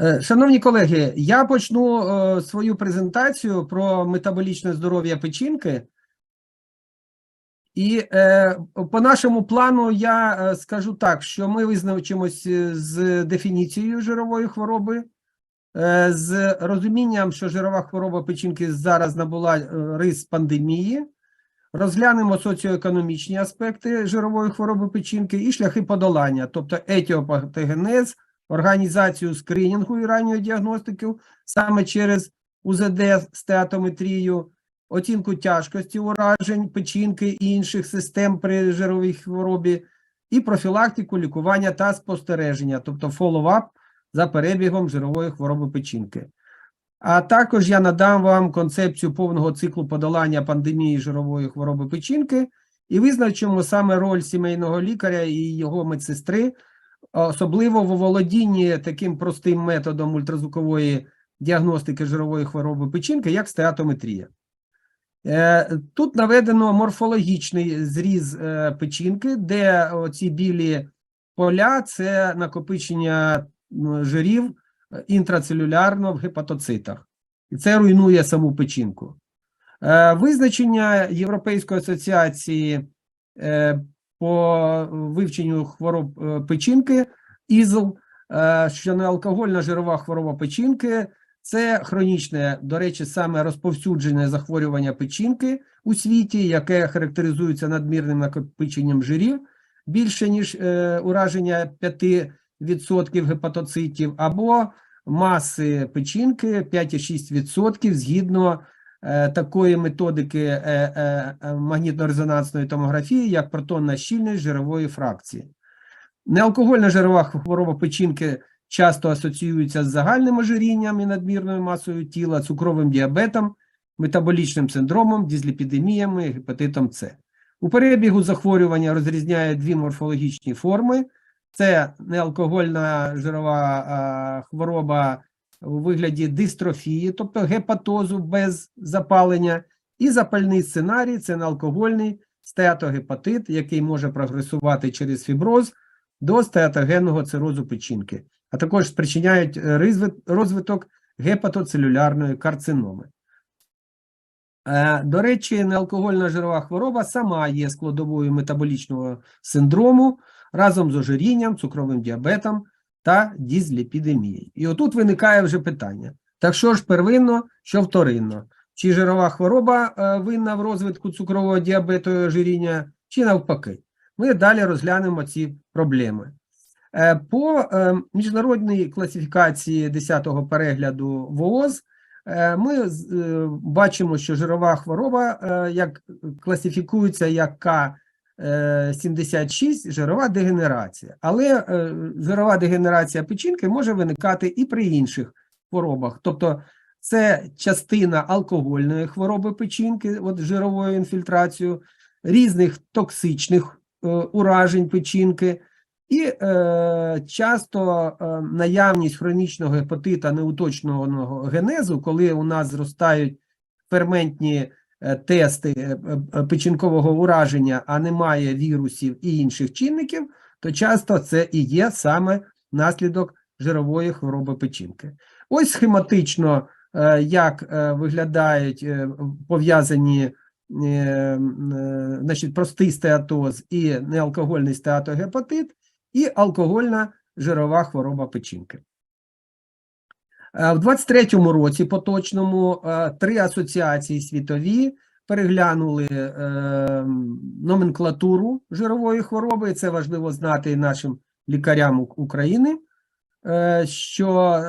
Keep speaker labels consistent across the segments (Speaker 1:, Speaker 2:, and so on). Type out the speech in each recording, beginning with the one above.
Speaker 1: Е, Шановні колеги, я почну е, свою презентацію про метаболічне здоров'я печінки. І е, по нашому плану я скажу так, що ми визначимось з дефініцією жирової хвороби, з розумінням, що жирова хвороба печінки зараз набула рис пандемії. Розглянемо соціоекономічні аспекти жирової хвороби печінки і шляхи подолання, тобто етіопатогенез, організацію скринінгу і ранньої діагностики саме через УЗД стеатометрію, оцінку тяжкості уражень, печінки і інших систем при жировій хворобі, і профілактику, лікування та спостереження, тобто фоллоуап за перебігом жирової хвороби печінки. А також я надам вам концепцію повного циклу подолання пандемії жирової хвороби печінки і визначимо саме роль сімейного лікаря і його медсестри, особливо в володінні таким простим методом ультразвукової діагностики жирової хвороби печінки, як стеатометрія. Е, Тут наведено морфологічний зріз е, печінки, де ці білі поля це накопичення жирів е, інтрацелюлярно в гепатоцитах. І це руйнує саму печінку. Визначення Європейської асоціації по вивченню хвороб е, печінки. ІЗЛ, е, що неалкогольна жирова хвороба печінки це хронічне, до речі, саме розповсюджене захворювання печінки у світі, яке характеризується надмірним накопиченням жирів. Більше ніж е, ураження 5% гепатоцитів, або маси печінки 5,6% згідно такої методики е, е, е, магнітно-резонансної томографії, як протонна щільність жирової фракції. Неалкогольна жирова хвороба печінки часто асоціюється з загальним ожирінням і надмірною масою тіла, цукровим діабетом, метаболічним синдромом, дізліпідеміями, гепатитом С. У перебігу захворювання розрізняє дві морфологічні форми: це неалкогольна жирова хвороба у вигляді дистрофії, тобто гепатозу без запалення, і запальний сценарій це неалкогольний стеатогепатит, який може прогресувати через фіброз до стеатогенного цирозу печінки, а також спричиняють е, розвиток гепатоцелюлярної карциноми. Е, До речі, неалкогольна жирова хвороба сама є складовою метаболічного синдрому разом з ожирінням, цукровим діабетом та дізліпідемією. І отут виникає вже питання: так що ж первинно, що вторинно? Чи жирова хвороба е, винна в розвитку цукрового діабету і ожиріння, чи навпаки? Ми далі розглянемо ці проблеми. Е, По е, міжнародній класифікації 10-го перегляду ВООЗ ми бачимо, що жирова хвороба як класифікується як К76 жирова дегенерація. Але е, жирова дегенерація печінки може виникати і при інших хворобах. Тобто це частина алкогольної хвороби печінки, от жировою інфільтрацією, різних токсичних е, уражень печінки, і е, часто е, наявність хронічного гепатита неуточненого генезу, коли у нас зростають ферментні е, тести е, е, печінкового ураження, а немає вірусів і інших чинників, то часто це і є саме наслідок жирової хвороби печінки. Ось схематично, е, як е, виглядають е, пов'язані е, е, значить, простий стеатоз і неалкогольний стеатогепатит, і алкогольна жирова хвороба печінки. Е, В 23-му році поточному е, три асоціації світові переглянули е, номенклатуру жирової хвороби. Це важливо знати нашим лікарям України, що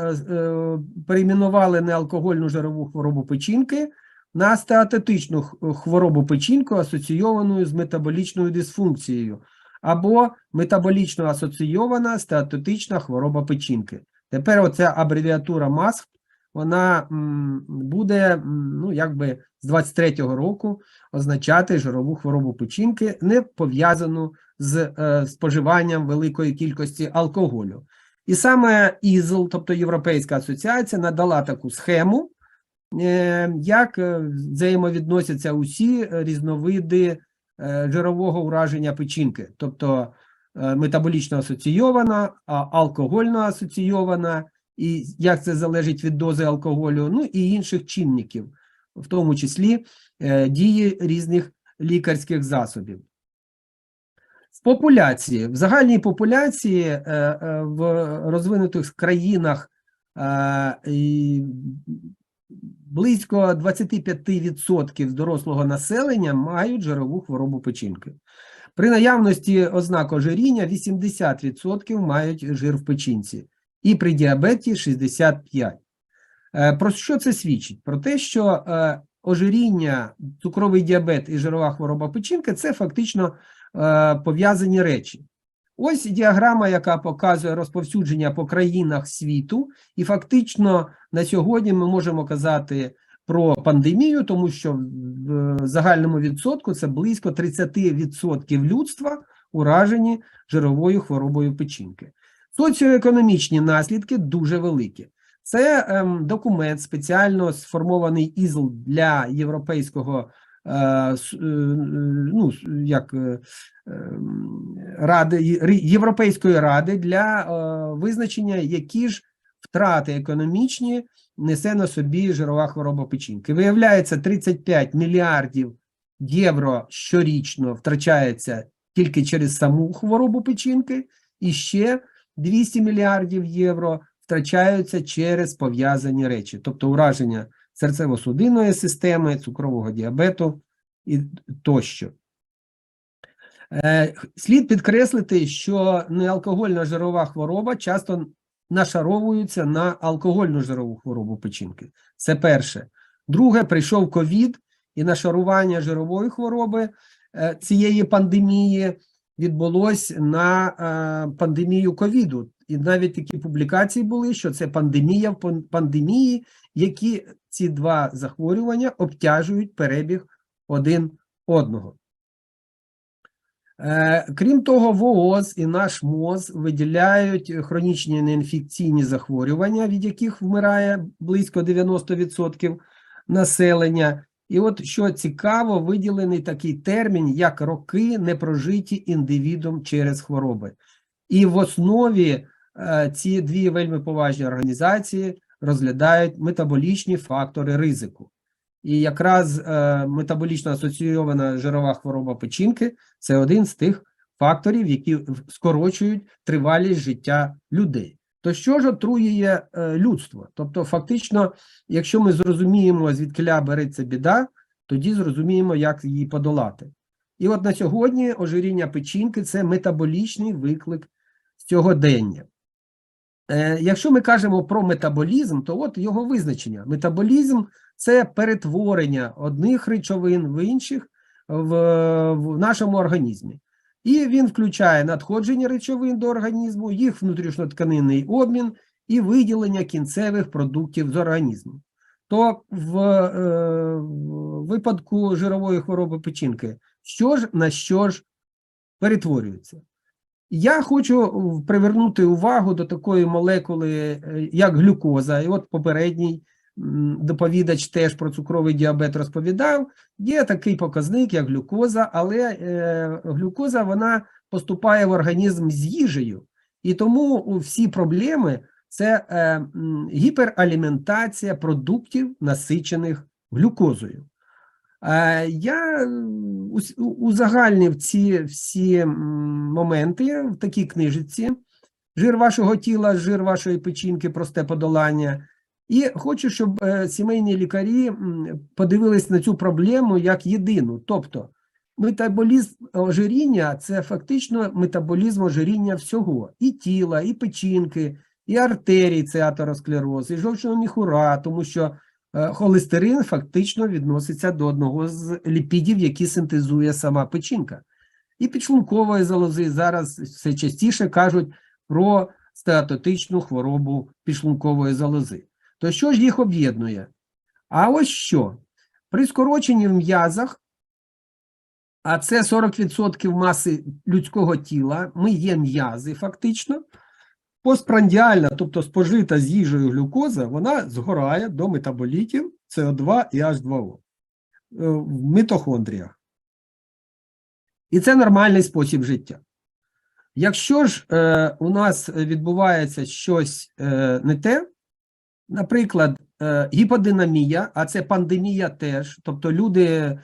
Speaker 1: перейменували неалкогольну жирову хворобу печінки на стеатетичну хворобу печінку, асоційовану з метаболічною дисфункцією, або метаболічно асоційована стеатотична хвороба печінки. Тепер оця абревіатура МАСХ, вона буде, ну, якби з 23-го року означати жирову хворобу печінки, не пов'язану з е, споживанням великої кількості алкоголю. І саме ІЗЛ, тобто Європейська асоціація, надала таку схему, е, як е, взаємовідносяться усі різновиди е, жирового ураження печінки, тобто метаболічно асоційована, а алкогольно асоційована і як це залежить від дози алкоголю, ну і інших чинників, в тому числі е, дії різних лікарських засобів. В популяції, в загальній популяції е, е, в розвинутих країнах е, близько 25% дорослого населення мають жирову хворобу печінки. При наявності ознак ожиріння 80% мають жир в печінці, і при діабеті 65%. Е, Про що це свідчить? Про те, що е, ожиріння, цукровий діабет і жирова хвороба печінки це фактично е, пов'язані речі. Ось діаграма, яка показує розповсюдження по країнах світу, і фактично на сьогодні ми можемо казати про пандемію, тому що в загальному відсотку це близько 30% людства уражені жировою хворобою печінки. Соціоекономічні наслідки дуже великі. Це ем, документ спеціально сформований ІЗЛ для європейського е, е, ну, як е, ем, ради Європейської ради для е, визначення, які ж втрати економічні несе на собі жирова хвороба печінки. Виявляється, 35 мільярдів євро щорічно втрачається тільки через саму хворобу печінки, і ще 200 мільярдів євро втрачаються через пов'язані речі, тобто ураження серцево-судинної системи, цукрового діабету і тощо. Е, Слід підкреслити, що неалкогольна жирова хвороба часто нашаровується на алкогольну жирову хворобу печінки. Це перше. Друге, прийшов ковід, і нашарування жирової хвороби е, цієї пандемії відбулось на е, пандемію ковіду. І навіть такі публікації були, що це пандемія в пан- пандемії, які ці два захворювання обтяжують перебіг один одного. Е, Крім того, ВООЗ і наш МОЗ виділяють хронічні неінфекційні захворювання, від яких вмирає близько 90% населення. І от що цікаво, виділений такий термін, як роки непрожиті індивідом через хвороби. І в основі е, ці дві вельми поважні організації розглядають метаболічні фактори ризику. І якраз е, метаболічно асоційована жирова хвороба печінки це один з тих факторів, які скорочують тривалість життя людей. То що ж отруює е, людство? Тобто, фактично, якщо ми зрозуміємо, звідкиля береться біда, тоді зрозуміємо, як її подолати. І от на сьогодні ожиріння печінки це метаболічний виклик сьогодення. Е, якщо ми кажемо про метаболізм, то от його визначення. Метаболізм це перетворення одних речовин в інших в, в нашому організмі. І він включає надходження речовин до організму, їх внутрішньотканинний обмін і виділення кінцевих продуктів з організму. То в, е, випадку жирової хвороби печінки, що ж на що ж перетворюється? Я хочу привернути увагу до такої молекули, е, як глюкоза. І от попередній доповідач теж про цукровий діабет розповідав. Є такий показник, як глюкоза, але е, глюкоза вона поступає в організм з їжею, і тому всі проблеми це е, гіпераліментація продуктів, насичених глюкозою. Е, Я узагальнив ці всі моменти в такій книжці Жир вашого тіла, жир вашої печінки, просте подолання. І хочу, щоб е, сімейні лікарі подивились на цю проблему як єдину. Тобто, метаболізм ожиріння це фактично метаболізм ожиріння всього: і тіла, і печінки, і артерій, це атеросклероз, і жовчного міхура, тому що е, холестерин фактично відноситься до одного з ліпідів, які синтезує сама печінка. І підшлункової залози зараз все частіше кажуть про стеатотичну хворобу підшлункової залози. То що ж їх об'єднує? А ось що? При скороченні в м'язах, а це 40% маси людського тіла, ми є м'язи фактично, постпрандіальна, тобто спожита з їжею глюкоза, вона згорає до метаболітів СО2 і H2O е, в митохондріях. І це нормальний спосіб життя. Якщо ж е, у нас відбувається щось е, не те, Наприклад, е, гіподинамія, а це пандемія теж. Тобто люди е,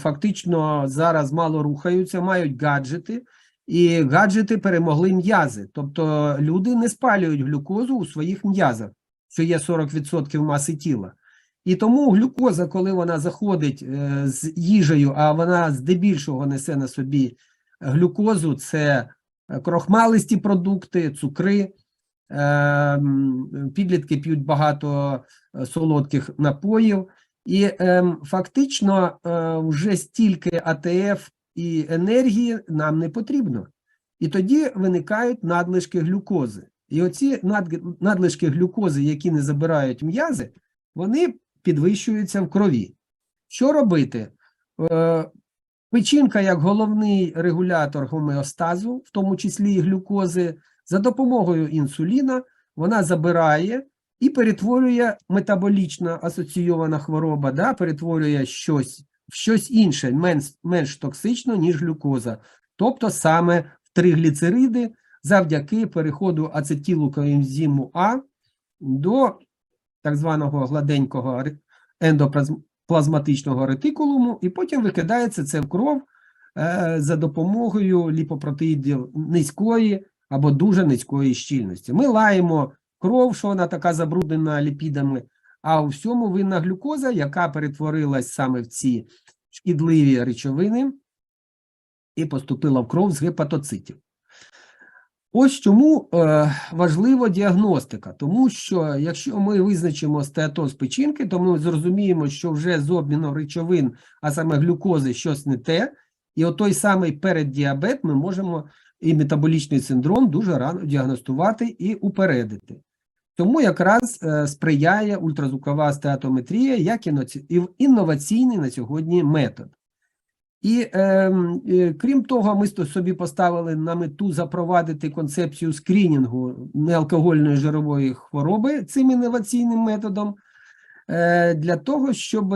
Speaker 1: фактично зараз мало рухаються, мають гаджети, і гаджети перемогли м'язи. Тобто люди не спалюють глюкозу у своїх м'язах, що є 40% маси тіла. І тому глюкоза, коли вона заходить е, з їжею, а вона здебільшого несе на собі глюкозу, це крохмалисті продукти, цукри. Е, м, Підлітки п'ють багато е, солодких напоїв, і ем, фактично е, вже стільки АТФ і енергії нам не потрібно. І тоді виникають надлишки глюкози. І оці надлишки глюкози, які не забирають м'язи, вони підвищуються в крові. Що робити? Е, Печінка, як головний регулятор гомеостазу, в тому числі і глюкози, за допомогою інсуліна вона забирає і перетворює метаболічно асоційована хвороба, да, перетворює щось в щось інше, менш, менш токсично, ніж глюкоза, тобто саме в тригліцериди завдяки переходу ацетилу коензиму А до так званого гладенького ендоплазматичного ретикулуму, і потім викидається це в кров е, за допомогою ліпопротеїдів низької або дуже низької щільності. Ми лаємо кров, що вона така забруднена ліпідами, а у всьому винна глюкоза, яка перетворилась саме в ці шкідливі речовини і поступила в кров з гепатоцитів. Ось чому е, важлива діагностика, тому що якщо ми визначимо стеатоз печінки, то ми зрозуміємо, що вже з обміном речовин, а саме глюкози, щось не те, і отой самий переддіабет ми можемо і метаболічний синдром дуже рано діагностувати і упередити. Тому якраз е, сприяє ультразвукова стеатометрія як інноваційний на сьогодні метод. І ем, е, крім того, ми собі поставили на мету запровадити концепцію скрінінгу неалкогольної жирової хвороби цим інноваційним методом е, для того, щоб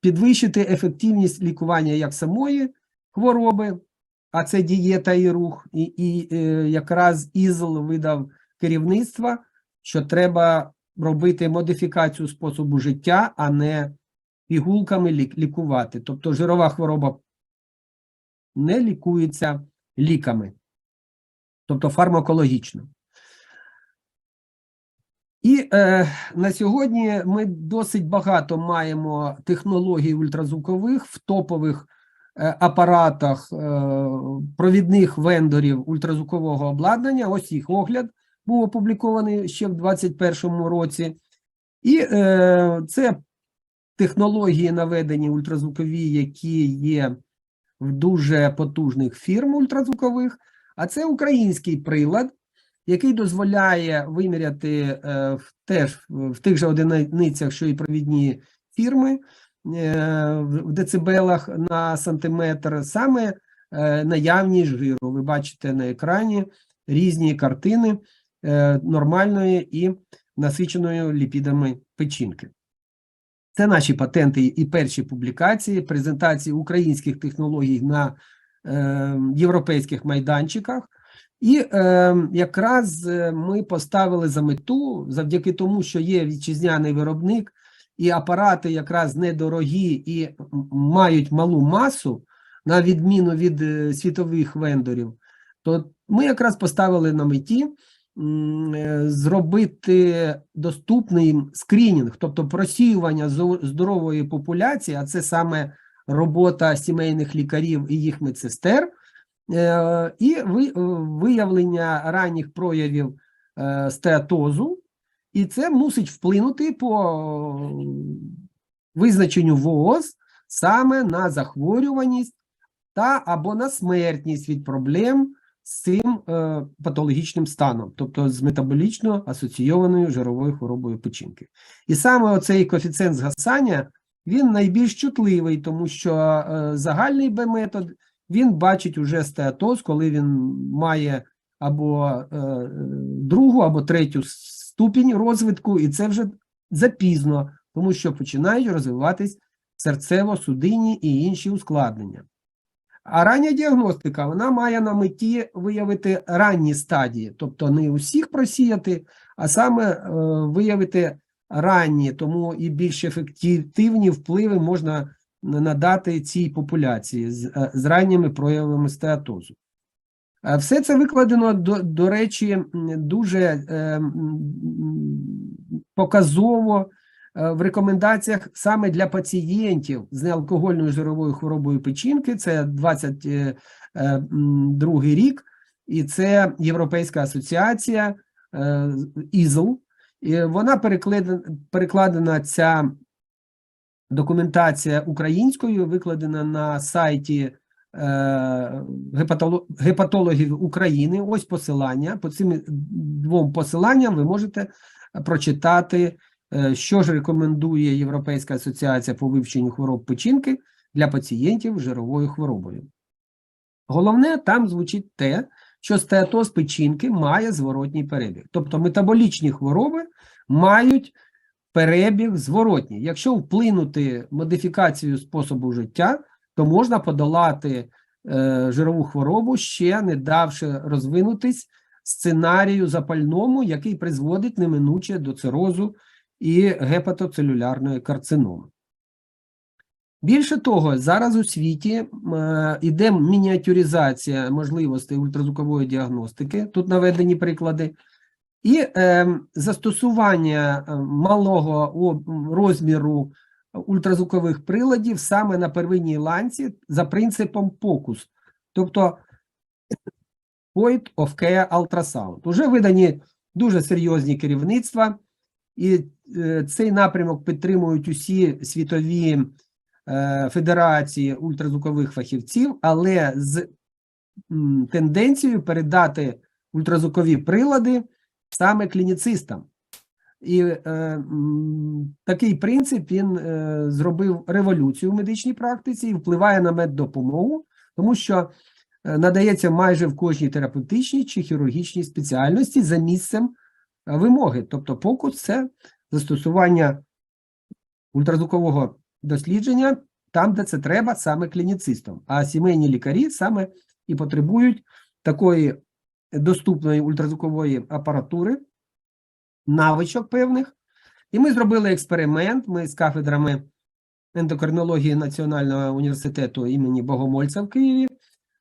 Speaker 1: підвищити ефективність лікування як самої хвороби, а це дієта і рух, і, і е, якраз ІЗЛ видав керівництва, що треба робити модифікацію способу життя, а не пігулками лік- лікувати. Тобто жирова хвороба не лікується ліками, тобто фармакологічно. І е, на сьогодні ми досить багато маємо технологій ультразвукових в топових апаратах е, провідних вендорів ультразвукового обладнання. Ось їх огляд був опублікований ще в 2021 році. І е, це технології наведені ультразвукові, які є в дуже потужних фірм ультразвукових, а це український прилад, який дозволяє виміряти е, теж в тих же одиницях, що і провідні фірми е, в в децибелах на сантиметр, саме е, наявність жиру. Ви бачите на екрані різні картини е, нормальної і насиченої ліпідами печінки. Це наші патенти і перші публікації, презентації українських технологій на е, європейських майданчиках. І е, якраз е, ми поставили за мету, завдяки тому, що є вітчизняний виробник, і апарати якраз недорогі і мають малу масу, на відміну від е, світових вендорів, то ми якраз поставили на меті е, зробити доступним скринінг, тобто просіювання здорової популяції, а це саме робота сімейних лікарів і їх медсестер, е, і виявлення ранніх проявів стеатозу, і це мусить вплинути по визначенню ВООЗ саме на захворюваність та або на смертність від проблем з цим е, патологічним станом, тобто з метаболічно асоційованою жировою хворобою печінки. І саме оцей коефіцієнт згасання він найбільш чутливий, тому що е, загальний Б-метод він бачить уже стеатоз, коли він має або е, другу, або третю ступінь розвитку, і це вже запізно, тому що починають розвиватись серцево-судинні і інші ускладнення. А рання діагностика вона має на меті виявити ранні стадії, тобто не усіх просіяти, а саме е, виявити ранні, тому і більш ефективні впливи можна надати цій популяції з, е, з ранніми проявами стеатозу. Е, Все це викладено, до, до речі, дуже е, показово е, в рекомендаціях саме для пацієнтів з неалкогольною жировою хворобою печінки. Це 22 рік, і це Європейська асоціація е, ІЗЛ. Вона перекладена, перекладена ця документація українською, викладена на сайті е, гепатологів України. Ось посилання. По цим двом посиланням ви можете прочитати, е, що ж рекомендує Європейська асоціація по вивченню хвороб печінки для пацієнтів з жировою хворобою. Головне там звучить те, що стеатоз печінки має зворотній перебіг. Тобто метаболічні хвороби мають перебіг зворотній. Якщо вплинути модифікацію способу життя, то можна подолати е, жирову хворобу, ще не давши розвинутись сценарію запальному, який призводить неминуче до цирозу і гепатоцелюлярної карциноми. Більше того, зараз у світі е, іде мініатюризація можливостей ультразвукової діагностики. Тут наведені приклади. І е, застосування е, малого розміру ультразвукових приладів саме на первинній ланці за принципом POCUS, тобто Point of Care Ultrasound. Уже видані дуже серйозні керівництва, і е, цей напрямок підтримують усі світові е, федерації ультразвукових фахівців, але з тенденцією передати ультразвукові прилади саме клініцистам. І е, такий принцип він е, зробив революцію в медичній практиці і впливає на меддопомогу, тому що е, надається майже в кожній терапевтичній чи хірургічній спеціальності за місцем е, вимоги. Тобто, покус це застосування ультразвукового дослідження там, де це треба, саме клініцистам. А сімейні лікарі саме і потребують такої доступної ультразвукової апаратури, навичок певних. І ми зробили експеримент. Ми з кафедрами ендокринології Національного університету імені Богомольця в Києві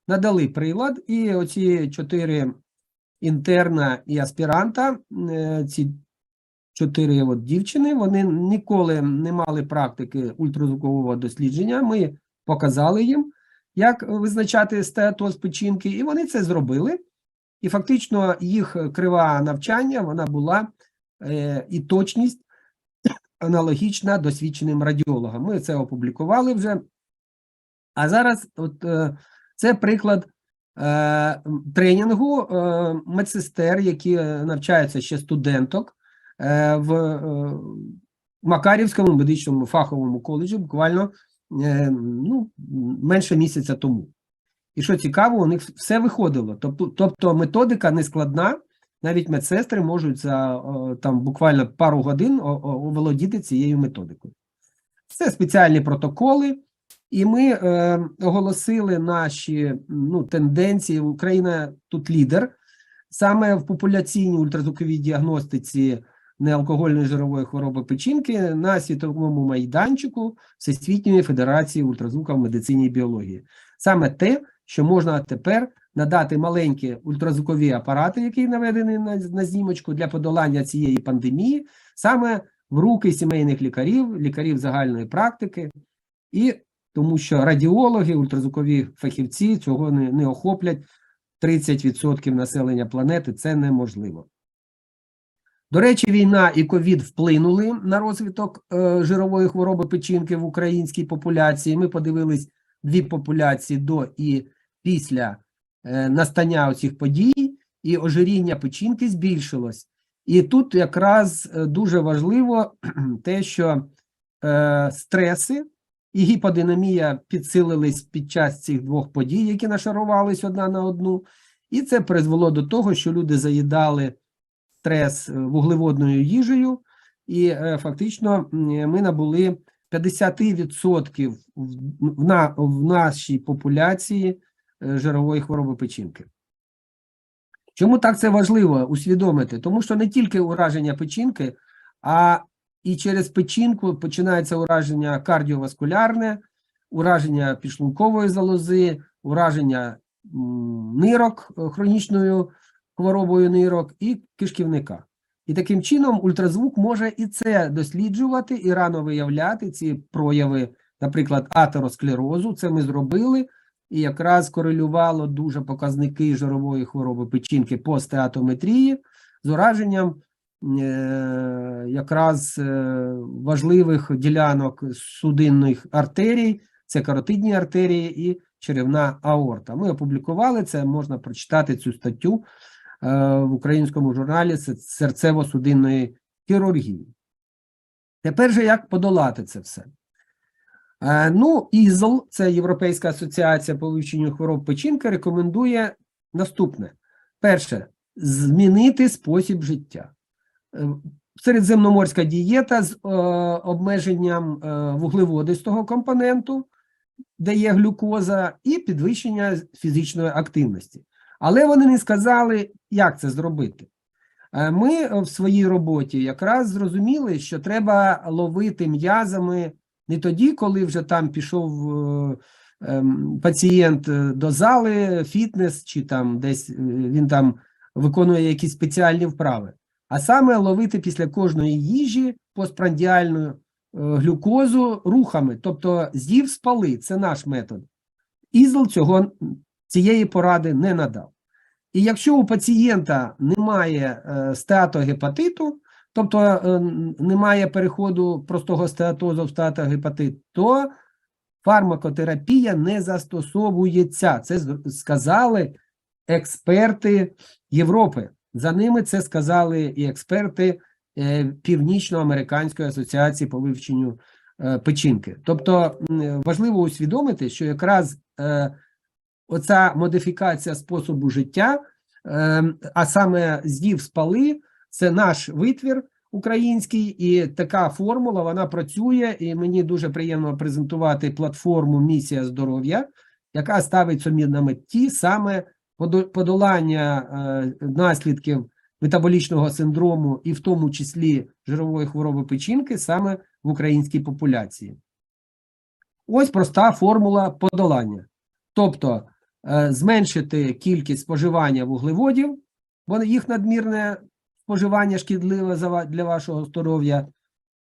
Speaker 1: надали прилад, і оці чотири інтерна і аспіранта, е, ці чотири от дівчини, вони ніколи не мали практики ультразвукового дослідження. Ми показали їм, як визначати стеатоз печінки, і вони це зробили. І фактично їх крива навчання вона була і точність аналогічна досвідченим радіологам. Ми це опублікували вже. А зараз от, е, це приклад е, тренінгу е, медсестер, які е, навчаються ще студенток е, в е, Макарівському медичному фаховому коледжі буквально е, ну, менше місяця тому. І що цікаво, у них все виходило. Тобто методика не складна, навіть медсестри можуть за там буквально пару годин оволодіти цією методикою. Це спеціальні протоколи, і ми е, оголосили наші ну, тенденції. Україна тут лідер саме в популяційній ультразвуковій діагностиці неалкогольної жирової хвороби печінки на світовому майданчику Всесвітньої Федерації ультразвука в медицині і біології. Саме те, що можна тепер надати маленькі ультразвукові апарати, які наведені на, на знімочку для подолання цієї пандемії, саме в руки сімейних лікарів, лікарів загальної практики, і тому що радіологи, ультразвукові фахівці цього не, не охоплять 30% населення планети, це неможливо. До речі, війна і ковід вплинули на розвиток е, жирової хвороби печінки в українській популяції. Ми подивились дві популяції до і після настання цих подій, і ожиріння печінки збільшилось. І тут якраз е, дуже важливо те, що е, стреси і гіподинамія підсилились під час цих двох подій, які нашарувались одна на одну, і це призвело до того, що люди заїдали стрес е, вуглеводною їжею, і е, фактично ми набули 50% в, на, в нашій популяції е, жирової хвороби печінки. Чому так це важливо усвідомити? Тому що не тільки ураження печінки, а і через печінку починається ураження кардіоваскулярне, ураження підшлункової залози, ураження нирок е, хронічною хворобою нирок і кишківника. І таким чином ультразвук може і це досліджувати, і рано виявляти ці прояви, наприклад, атеросклерозу. Це ми зробили, і якраз корелювало дуже показники жирової хвороби печінки по стеатометрії з ураженням е, якраз е, важливих ділянок судинних артерій, це каротидні артерії і черевна аорта. Ми опублікували це, можна прочитати цю статтю е, в українському журналі серцево-судинної хірургії. Тепер же як подолати це все? Е, Ну, ІЗЛ, це Європейська асоціація по вивченню хвороб печінки, рекомендує наступне: перше, змінити спосіб життя. Е, Середземноморська дієта з е, обмеженням вуглеводистого компоненту, де є глюкоза, і підвищення фізичної активності. Але вони не сказали, як це зробити. Ми в своїй роботі якраз зрозуміли, що треба ловити м'язами не тоді, коли вже там пішов е, ем, пацієнт е, до зали, фітнес, чи там десь е, він там виконує якісь спеціальні вправи, а саме ловити після кожної їжі постпрандіальну глюкозу рухами, тобто з'їв спали, це наш метод. Ізл цього, цієї поради не надав. І якщо у пацієнта немає стеатогепатиту, тобто е, немає переходу простого стеатозу в стеатогепатит, то фармакотерапія не застосовується. Це сказали експерти Європи. За ними це сказали і експерти е, Північноамериканської асоціації по вивченню е, печінки. Тобто важливо усвідомити, що якраз оця модифікація способу життя, е, а саме з'їв спали, це наш витвір український, і така формула вона працює. І мені дуже приємно презентувати платформу Місія здоров'я, яка ставить собі на меті саме подолання е, наслідків метаболічного синдрому, і в тому числі жирової хвороби печінки, саме в українській популяції. Ось проста формула подолання. Тобто е, зменшити кількість споживання вуглеводів, бо їх надмірне споживання шкідливе для вашого здоров'я,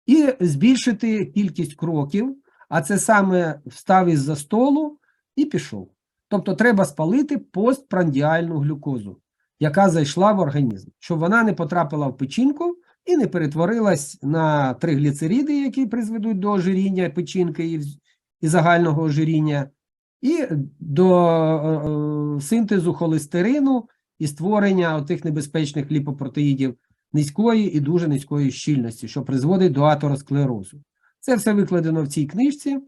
Speaker 1: і збільшити кількість кроків, а це саме встав із-за столу і пішов. Тобто треба спалити постпрандіальну глюкозу, яка зайшла в організм, щоб вона не потрапила в печінку і не перетворилась на тригліцериди, які призведуть до ожиріння печінки і, загального ожиріння, і до е, е, синтезу холестерину і створення тих небезпечних ліпопротеїдів низької і дуже низької щільності, що призводить до атеросклерозу. Це все викладено в цій книжці.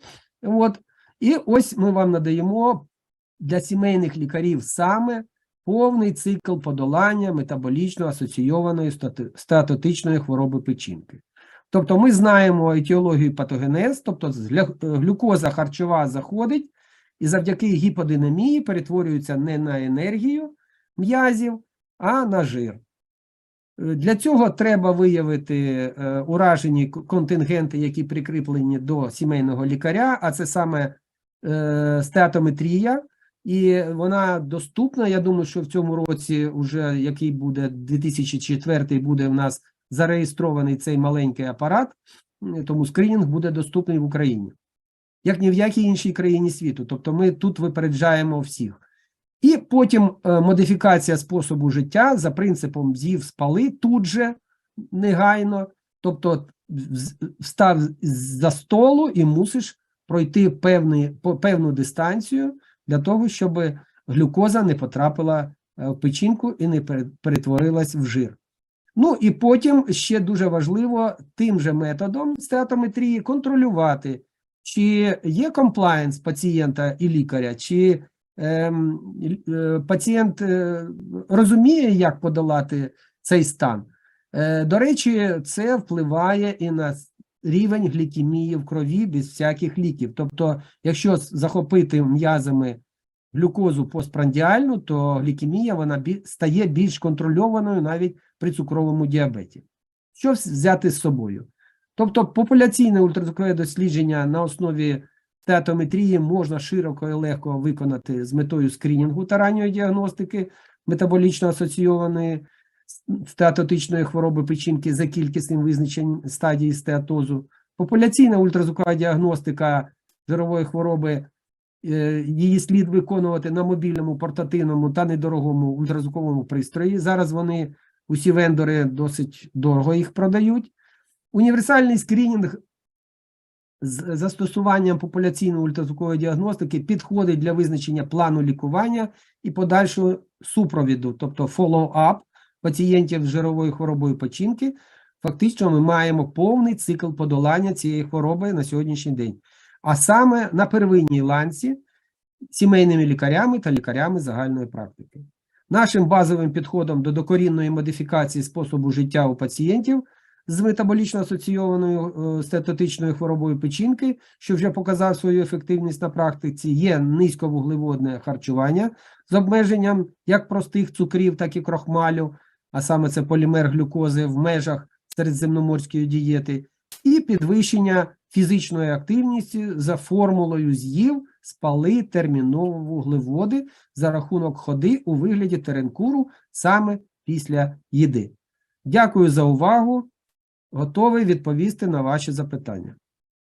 Speaker 1: От. І ось ми вам надаємо для сімейних лікарів саме повний цикл подолання метаболічно асоційованої статотичної хвороби печінки. Тобто ми знаємо етіологію патогенез, тобто глюкоза харчова заходить і завдяки гіподинамії перетворюється не на енергію м'язів, а на жир. Е, Для цього треба виявити е, уражені контингенти, які прикріплені до сімейного лікаря, а це саме е, стеатометрія, і вона доступна. Я думаю, що в цьому році, уже який буде 2004 буде в нас зареєстрований цей маленький апарат, тому скринінг буде доступний в Україні, як ні в якій іншій країні світу. Тобто ми тут випереджаємо всіх. І потім е, модифікація способу життя за принципом з'їв спали тут же негайно, тобто встав за столу і мусиш пройти певний, певну дистанцію для того, щоб глюкоза не потрапила е, в печінку і не пере- перетворилась в жир. Ну і потім ще дуже важливо тим же методом стеатометрії контролювати, чи є комплаєнс пацієнта і лікаря, чи пацієнт е, розуміє, як подолати цей стан. Е, До речі, це впливає і на рівень глікемії в крові без всяких ліків. Тобто, якщо захопити м'язами глюкозу постпрандіальну, то глікемія вона стає більш контрольованою навіть при цукровому діабеті. Що взяти з собою? Тобто популяційне ультразвукове дослідження на основі стеатометрії можна широко і легко виконати з метою скрінінгу та ранньої діагностики метаболічно асоційованої стеатотичної хвороби печінки за кількісним визначенням стадії стеатозу. Популяційна ультразвукова діагностика жирової хвороби е, її слід виконувати на мобільному, портативному та недорогому ультразвуковому пристрої. Зараз вони усі вендори досить дорого їх продають. Універсальний скринінг з застосуванням популяційної ультразвукової діагностики підходить для визначення плану лікування і подальшого супровіду, тобто follow-up пацієнтів з жировою хворобою печінки. Фактично, ми маємо повний цикл подолання цієї хвороби на сьогоднішній день. А саме на первинній ланці сімейними лікарями та лікарями загальної практики. Нашим базовим підходом до докорінної модифікації способу життя у пацієнтів з метаболічно асоційованою е, статотичною хворобою печінки, що вже показав свою ефективність на практиці, є низьковуглеводне харчування з обмеженням як простих цукрів, так і крохмалю, а саме це полімер глюкози в межах середземноморської дієти, і підвищення фізичної активності за формулою з'їв, спали терміново вуглеводи за рахунок ходи у вигляді теренкуру саме після їди. Дякую за увагу. Готовий відповісти на ваші запитання.